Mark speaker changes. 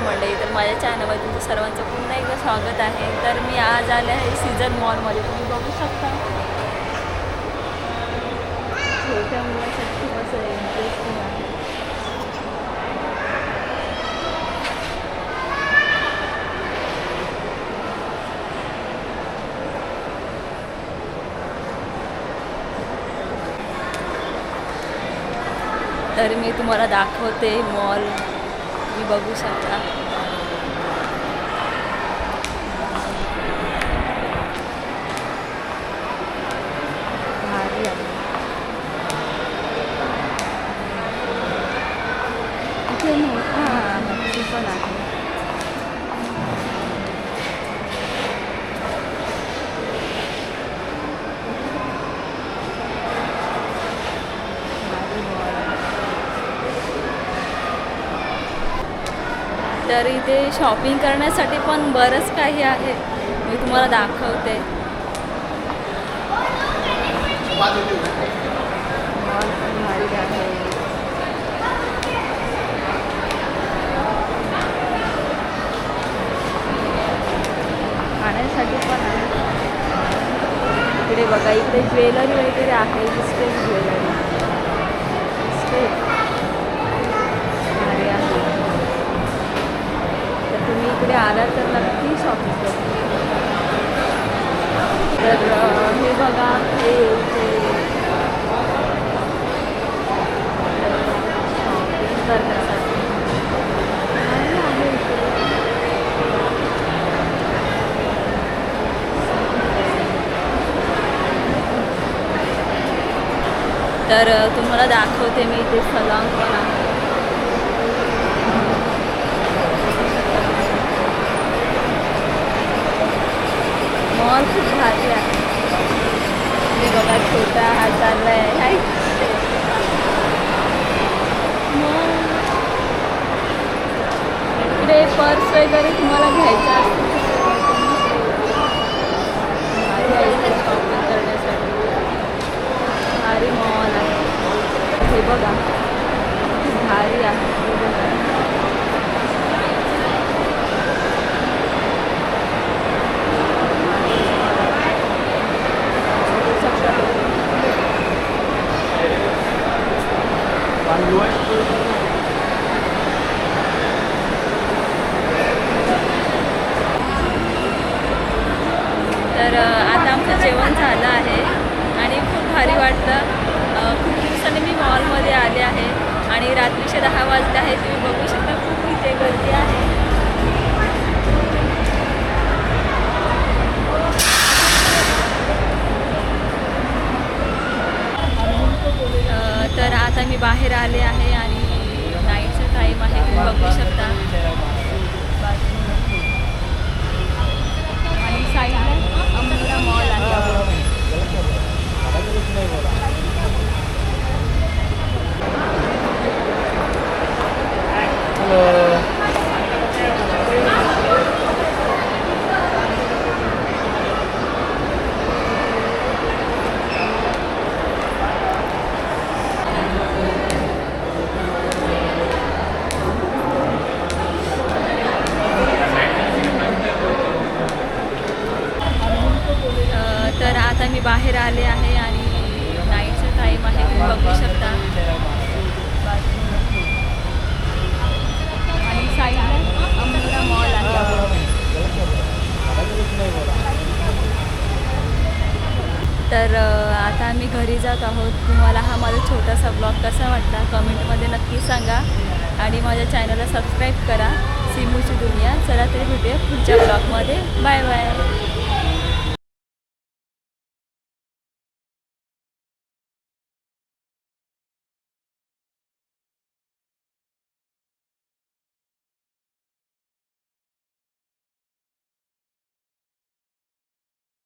Speaker 1: माझ्या चॅनलवर तुमचं सर्वांचं पुन्हा एकदा स्वागत आहे. तर मी आज आले आहे सीझन मॉलमध्ये तुम्ही बघू शकता. छोट्या मुलासाठी खूप असं इंटरेस्टिंग आहे. तर मी तुम्हाला दाखवते मॉल तुम्ही बघू शकता भारी आहे. इथे मोठा हत्ती पण आहे भारी mall आहे. तर इथे शॉपिंग करण्यासाठी पण बरंच काही आहे. मी तुम्हाला दाखवते. खाण्यासाठी पण आहे. इकडे बघा इकडे ज्वेलरी वगैरे आहे इस्टेट ज्वेलरी तर आला तर नक्की शॉपिंग करू. तर हे बघा हे शॉपिंग करण्यासाठी तर तुम्हाला दाखवते मी इथे सलॉन पण आहे मॉल खूप भारी आहे मी बघा छोटा हा चाललाय हाय. मग इकडे पर्स वगैरे तुम्हाला घ्यायचा असेल तर भारी आहे इथे शॉपिंग करण्यासाठी भारी मॉल आहे हे बघा खूप भारी आहे हे बघा तर आता आमचं जेवण झालं आहे आणि खूप भारी वाटतं खूप दिवसांनी मी मॉलमध्ये आले आहे आणि रात्रीचे दहा वाजले आहे तुम्ही बघू शकता खूप इथे गर्दी आहे. तर आता मी बाहेर आले आहे आणि नाईटचा टाईम आहे तुम्ही बघू शकता आणि साईडला अमोरा मॉल आहे अ, तर आता मी बाहेर आले आहे आणि नाईटचा टाईम आहे तुम्ही बघू शकता. आणि साईडला अमोरा मॉल आहे. तर आता आम्ही घरी जात आहोत. तुम्हाला हा माझा छोटासा ब्लॉग कसा वाटला कमेंटमध्ये नक्की सांगा. आणि माझ्या चॅनलला सबस्क्राईब करा. सिमूची दुनिया. चला तरी भेटूया पुढच्या ब्लॉगमध्ये बाय बाय